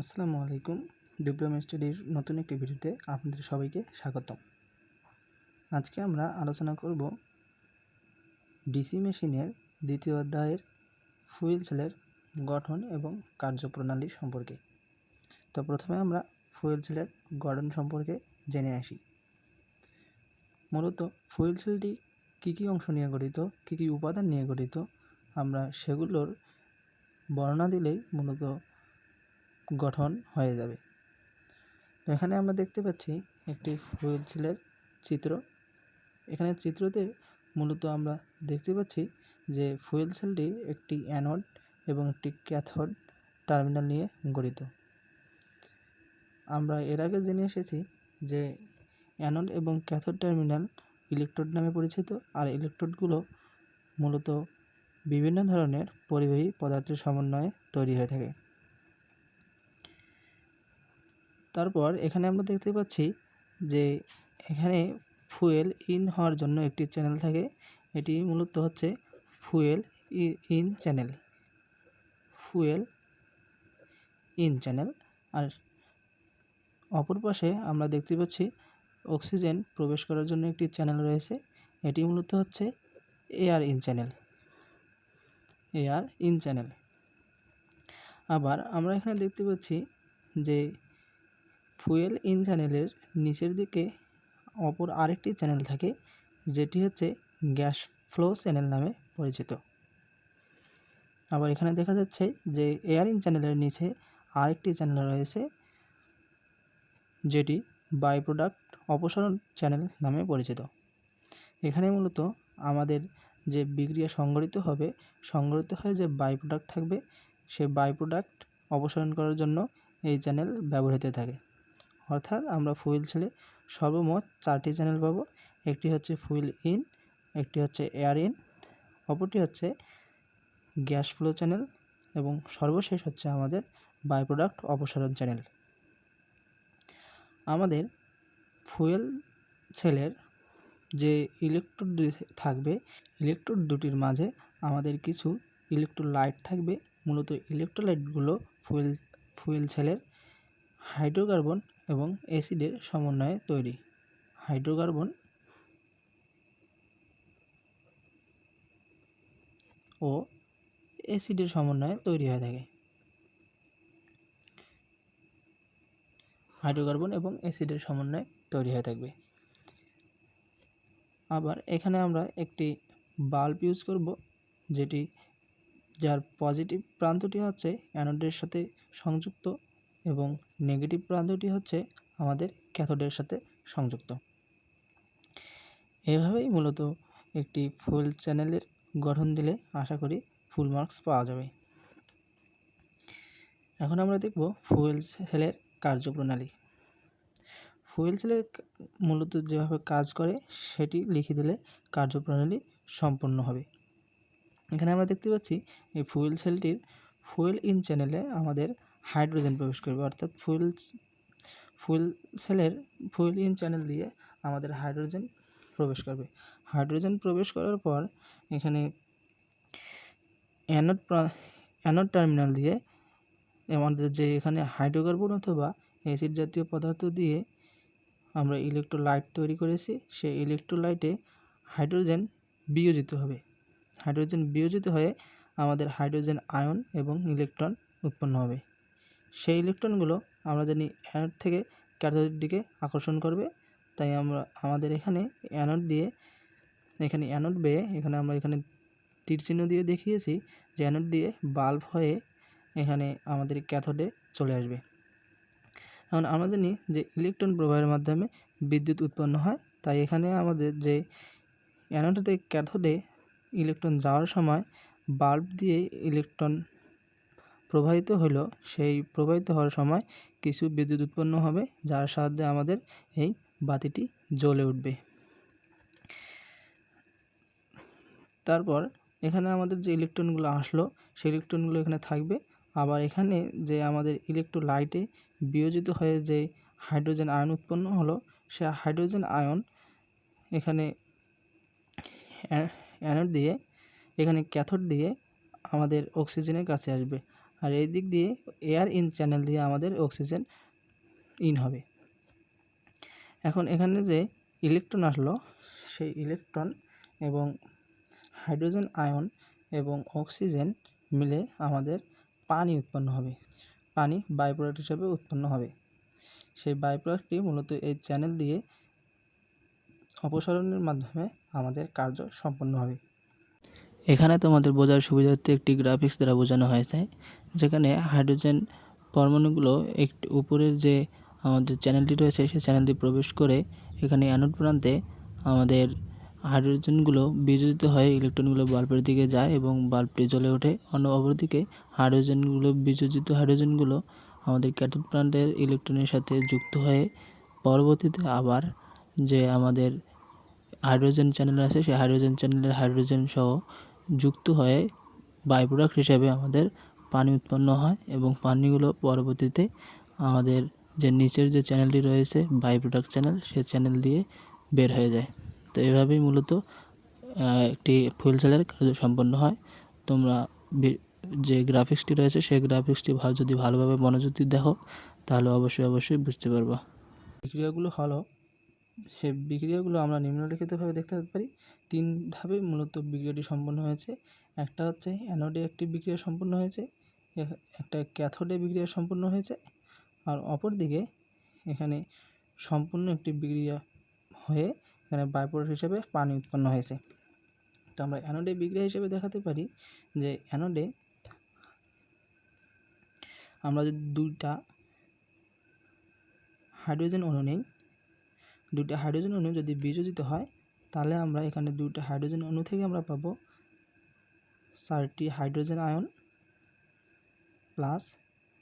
আসসালামু আলাইকুম। ডিপ্লোমা স্টাডির নতুন একটি ভিডিওতে আপনাদের সবাইকে স্বাগতম। আজকে আমরা আলোচনা করব ডিসি মেশিনের দ্বিতীয় অধ্যায়ের ফুয়েল সেলের গঠন এবং কার্যপ্রণালী সম্পর্কে। তো প্রথমে আমরা ফুয়েল সেলের গঠন সম্পর্কে জেনে আসি। মূলত ফুয়েল সেলটি কী কী অংশ নিয়ে গঠিত, কী কী উপাদান নিয়ে গঠিত, আমরা সেগুলোর বর্ণনা দিলেই মূলত গঠন হয়ে যাবে। এখানে আমরা দেখতে পাচ্ছি একটি ফুয়েল সেলের চিত্র। এখানে চিত্রতে মূলত আমরা দেখতে পাচ্ছি যে ফুয়েল সেলটি একটি অ্যানোড এবং একটি ক্যাথোড টার্মিনাল নিয়ে গঠিত। আমরা এর আগে জেনে এসেছি যে অ্যানোড এবং ক্যাথোড টার্মিনাল ইলেকট্রোড নামে পরিচিত, আর ইলেকট্রোডগুলো মূলত বিভিন্ন ধরনের পরিবাহী পদার্থের সমন্বয়ে তৈরি হয়ে থাকে। তারপর এখানে আমরা দেখতে পাচ্ছি যে এখানে ফুয়েল ইন হওয়ার জন্য একটি চ্যানেল থাকে। এটি মূলত হচ্ছে fuel in channel. Fuel in channel. আর অপর পাশে আমরা দেখতে পাচ্ছি অক্সিজেন প্রবেশ করার জন্য একটি চ্যানেল রয়েছে। এটি মূলত হচ্ছে air in channel. Air in channel. আবার আমরা এখানে দেখতে পাচ্ছি যে ফুয়েল ইন চ্যানেলের নিচের দিকে অপর আরেকটি চ্যানেল থাকে, যেটি হচ্ছে গ্যাস ফ্লো চ্যানেল নামে পরিচিত। আবার এখানে দেখা যাচ্ছে যে এয়ার ইন চ্যানেলের নিচে আরেকটি চ্যানেল রয়েছে, যেটি বাই প্রোডাক্ট অপসারণ চ্যানেল নামে পরিচিত। এখানে মূলত আমাদের যে বিক্রিয়া সংগঠিত হবে সংগঠিত হয়ে যে বাই প্রোডাক্ট থাকবে, সে বাই প্রোডাক্ট অপসারণ করার জন্য এই চ্যানেল ব্যবহৃত থাকে। অর্থাৎ আমরা ফুয়েল ছেলে সর্বমোট চারটি চ্যানেল পাবো। একটি হচ্ছে ফুয়েল ইন, একটি হচ্ছে এয়ার ইন, অপরটি হচ্ছে গ্যাস ফ্লো চ্যানেল এবং সর্বশেষ হচ্ছে আমাদের বাই প্রোডাক্ট অপসারণ চ্যানেল। আমাদের ফুয়েল সেলের যে ইলেকট্রোড থাকবে, ইলেকট্রোড দুটির মাঝে আমাদের কিছু ইলেকট্রোলাইট থাকবে। মূলত ইলেকট্রোলাইটগুলো ফুয়েল ফুয়েল সেলের হাইড্রোকার্বন এবং অ্যাসিডের সমন্বয়ে তৈরি। হাইড্রোকার্বন ও অ্যাসিডের সমন্বয়ে তৈরি হয়ে থাকে। হাইড্রোকার্বন এবং অ্যাসিডের সমন্বয়ে তৈরি হয়ে থাকবে। আবার এখানে আমরা একটি বাল্ব ইউজ করব, যেটি যার পজিটিভ প্রান্তটি হচ্ছে অ্যানোডের সাথে সংযুক্ত এবং নেগেটিভ প্রান্তটি হচ্ছে আমাদের ক্যাথোডের সাথে সংযুক্ত। এভাবেই মূলত একটি ফুল চ্যানেলের গঠন দিলে আশা করি ফুল মার্কস পাওয়া যাবে। এখন আমরা দেখব ফুয়েল সেলের কার্যপ্রণালী। ফুয়েল সেলের মূলত যেভাবে কাজ করে, সেটি লিখে দিলে কার্যপ্রণালী সম্পন্ন হবে। এখানে আমরা দেখতে পাচ্ছি এই ফুয়েল সেলটির ফুয়েল ইন চ্যানেলে আমাদের হাইড্রোজেন প্রবেশ করবে, অর্থাৎ ফুয়েল ফুয়েল সেলের ফুয়েল ইন চ্যানেল দিয়ে আমাদের হাইড্রোজেন প্রবেশ করবে। হাইড্রোজেন প্রবেশ করার পর এখানে অ্যানোড অ্যানোড টার্মিনাল দিয়ে আমাদের যে এখানে হাইড্রোকার্বন অথবা অ্যাসিড জাতীয় পদার্থ দিয়ে আমরা ইলেকট্রোলাইট তৈরি করেছি, সেই ইলেকট্রোলাইটে হাইড্রোজেন বিয়োজিত হবে। হাইড্রোজেন বিয়োজিত হয়ে আমাদের হাইড্রোজেন আয়ন এবং ইলেকট্রন উৎপন্ন হবে। সেই ইলেকট্রনগুলো আমরা জানি অ্যানোড থেকে ক্যাথোডের দিকে আকর্ষণ করবে। তাই আমরা, আমাদের এখানে অ্যানোড দিয়ে, এখানে অ্যানোড বেয়ে, এখানে আমরা এখানে তীর দিয়ে দেখিয়েছি যে অ্যানোড দিয়ে বাল্ব হয়ে এখানে আমাদের ক্যাথোডে চলে আসবে। এখন আমরা জানি যে ইলেকট্রন প্রবাহের মাধ্যমে বিদ্যুৎ উৎপন্ন হয়। তাই এখানে আমাদের যে অ্যানোড থেকে ক্যাথোডে ইলেকট্রন যাওয়ার সময় বাল্ব দিয়ে ইলেকট্রন প্রবাহিত হলো সেই প্রবাহিত হওয়ার সময় কিছু বিদ্যুৎ উৎপন্ন হবে, যার সাহায্যে আমাদের এই বাতিটি জ্বলে উঠবে। তারপর এখানে আমাদের যে ইলেকট্রনগুলো আসলো, সেই ইলেকট্রনগুলো এখানে থাকবে। আবার এখানে যে আমাদের ইলেকট্রোলাইটে বিয়োজিত হয়ে যে হাইড্রোজেন আয়ন উৎপন্ন হলো, সে হাইড্রোজেন আয়ন এখানে অ্যানোড দিয়ে, এখানে ক্যাথোড দিয়ে আমাদের অক্সিজেনের কাছে আসবে। আর এই দিক দিয়ে এয়ার ইন চ্যানেল দিয়ে আমাদের অক্সিজেন ইন হবে। এখন এখানে যে ইলেকট্রন আসলো, সেই ইলেকট্রন এবং হাইড্রোজেন আয়ন এবং অক্সিজেন মিলে আমাদের পানি উৎপন্ন হবে। পানি বাই প্রোডাক্ট হিসাবে উৎপন্ন হবে। সেই বাই প্রোডাক্টটি মূলত এই চ্যানেল দিয়ে অপসারণের মাধ্যমে আমাদের কার্য সম্পন্ন হবে। এখানে তোমাদের বোঝার সুবিধার্থে একটি গ্রাফিক্স দ্বারা বোঝানো হয়েছে। যেখানে হাইড্রোজেন পরমাণুগুলো একটি, উপরের যে আমাদের চ্যানেলটি রয়েছে, সেই চ্যানেলটি প্রবেশ করে এখানে অ্যানোড প্রান্তে আমাদের হাইড্রোজেনগুলো বিয়োজিত হয়ে ইলেকট্রনগুলো বাল্বের দিকে যায় এবং বাল্বটি জ্বলে ওঠে। অন্য অপরদিকে হাইড্রোজেনগুলো বিয়োজিত হাইড্রোজেনগুলো আমাদের ক্যাথোড প্রান্তের ইলেকট্রনের সাথে যুক্ত হয়ে পরবর্তীতে আবার যে আমাদের হাইড্রোজেন চ্যানেল আছে, সেই হাইড্রোজেন চ্যানেলের হাইড্রোজেন সহ যুক্ত হয়ে বাই প্রোডাক্ট হিসেবে আমাদের পানি উৎপন্ন হয় এবং পানিগুলো পরবর্তীতে আমাদের যে নিচের যে চ্যানেলটি রয়েছে বাই প্রোডাক্ট চ্যানেল সে চ্যানেল দিয়ে বের হয়ে যায়। তো এভাবেই মূলত একটি ফুয়েল সেলের কার্য সম্পন্ন হয়। তোমরা যে গ্রাফিক্সটি রয়েছে, সেই গ্রাফিক্সটি ভালো যদি ভালোভাবে মনোযোগ দিয়ে দেখো, তাহলে অবশ্যই অবশ্যই বুঝতে পারবা। বিক্রিয়াগুলো হলো সে বিক্রিয়াগুলো আমরা নিম্নলিখিতভাবে দেখতে পারি। তিন ধাপে মূলত বিক্রিয়াটি সম্পন্ন হয়েছে। একটা হচ্ছে অ্যানোডে একটি বিক্রিয়া সম্পন্ন হয়েছে একটা ক্যাথোডে বিক্রিয়া সম্পন্ন হয়েছে, আর অপরদিকে এখানে সম্পূর্ণ একটি বিক্রিয়া হয়ে এখানে বাইপ্রোডাক্ট হিসেবে পানি উৎপন্ন হয়েছে। তো আমরা অ্যানোডে বিক্রিয়া হিসেবে দেখাতে পারি যে অ্যানোডে আমরা যদি দুইটা হাইড্রোজেন অণু নেই দুইটা হাইড্রোজেন অণু যদি বিযোজিত হয়, তাহলে আমরা এখানে দুইটা হাইড্রোজেন অণু থেকে আমরা পাবো চারটি হাইড্রোজেন আয়ন প্লাস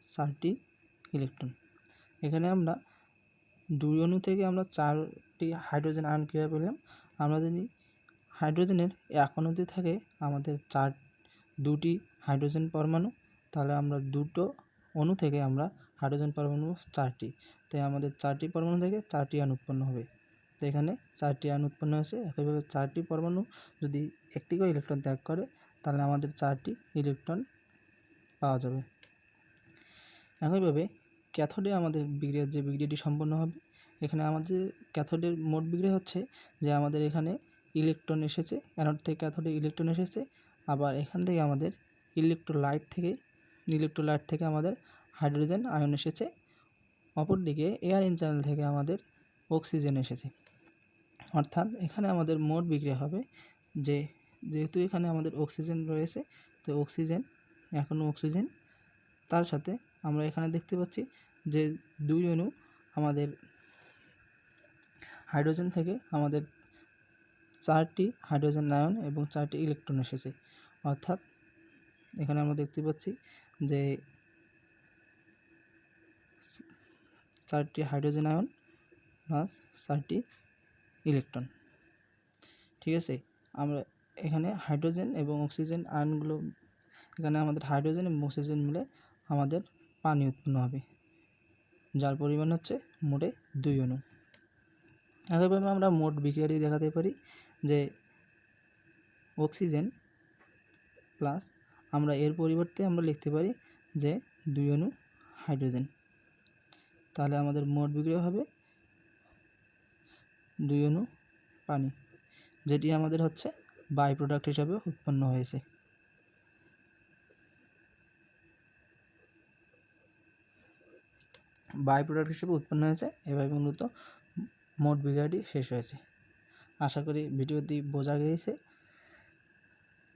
চারটি ইলেকট্রন এখানে আমরা দুই অণু থেকে আমরা চারটি হাইড্রোজেন আয়ন কীভাবে পেলাম? আমরা যদি হাইড্রোজেনের এক অণুতে থাকে আমাদের চার, দুটি হাইড্রোজেন পরমাণু, তাহলে আমরা দুটো অণু থেকে আমরা হাইড্রোজেন পরমাণু চারটি। তাই আমাদের চারটি পরমাণু থেকে চারটি আয়ন উৎপন্ন হবে। তো এখানে চারটি আয়ন উৎপন্ন হয়েছে। একইভাবে চারটি পরমাণু যদি একটি করে ইলেকট্রন ত্যাগ করে, তাহলে আমাদের চারটি ইলেকট্রন পাওয়া যাবে। একইভাবে ক্যাথোডে আমাদের বিক্রিয়ার যে বিক্রিয়াটি সম্পন্ন হবে, এখানে আমাদের ক্যাথোডের মোট বিক্রিয়া হচ্ছে যে আমাদের এখানে ইলেকট্রন এসেছে, অ্যানোড থেকে ক্যাথোডে ইলেকট্রন এসেছে, আবার এখান থেকে আমাদের ইলেকট্রোলাইট থেকে ইলেকট্রোলাইট থেকে আমাদের হাইড্রোজেন, আয়ন এসেছে। অপরদিকে এয়ার ইন চ্যানেল থেকে আমাদের অক্সিজেন এসেছে। অর্থাৎ এখানে আমাদের মোট বিক্রিয়া হবে যে, যেহেতু এখানে আমাদের অক্সিজেন রয়েছে, তো অক্সিজেন এখনও অক্সিজেন। তার সাথে আমরা এখানে দেখতে পাচ্ছি যে দুই অণু আমাদের হাইড্রোজেন থেকে আমাদের চারটি হাইড্রোজেন, আয়ন এবং চারটি ইলেকট্রন এসেছে। অর্থাৎ এখানে আমরা দেখতে পাচ্ছি যে চারটি হাইড্রোজেন আয়ন প্লাস চারটি ইলেকট্রন। ঠিক আছে? আমরা এখানে হাইড্রোজেন এবং অক্সিজেন আয়নগুলো, এখানে আমাদের হাইড্রোজেন এবং অক্সিজেন মিলে আমাদের পানি উৎপন্ন হবে। যার পরিমাণ হচ্ছে মোটে দুই অণু। একইভাবে আমরা মোট বিক্রিয়াটি দেখাতে পারি যে অক্সিজেন প্লাস আমরা এর পরিবর্তে আমরা লিখতে পারি যে দুই অণু হাইড্রোজেন। তাহলে আমাদের মোট বিক্রিয়া হবে দুই অণু পানি, যেটি আমাদের হচ্ছে বাই প্রোডাক্ট হিসাবে উৎপন্ন হয়েছে। বাই প্রোডাক্ট হিসেবে উৎপন্ন হয়েছে এভাবে মূলত মোট বিক্রিয়াটি শেষ হয়েছে। আশা করি ভিডিওটি বোঝা গিয়েছে।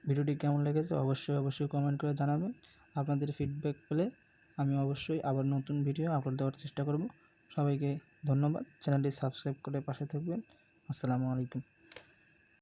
ভিডিওটি কেমন লেগেছে অবশ্যই অবশ্যই কমেন্ট করে জানাবেন। আপনাদের ফিডব্যাক পেলে আমি অবশ্যই আবার নতুন ভিডিও আপলোড দেওয়ার চেষ্টা করব। সবাইকে ধন্যবাদ। চ্যানেলটি সাবস্ক্রাইব করে পাশে থাকবেন। আসসালামু আলাইকুম।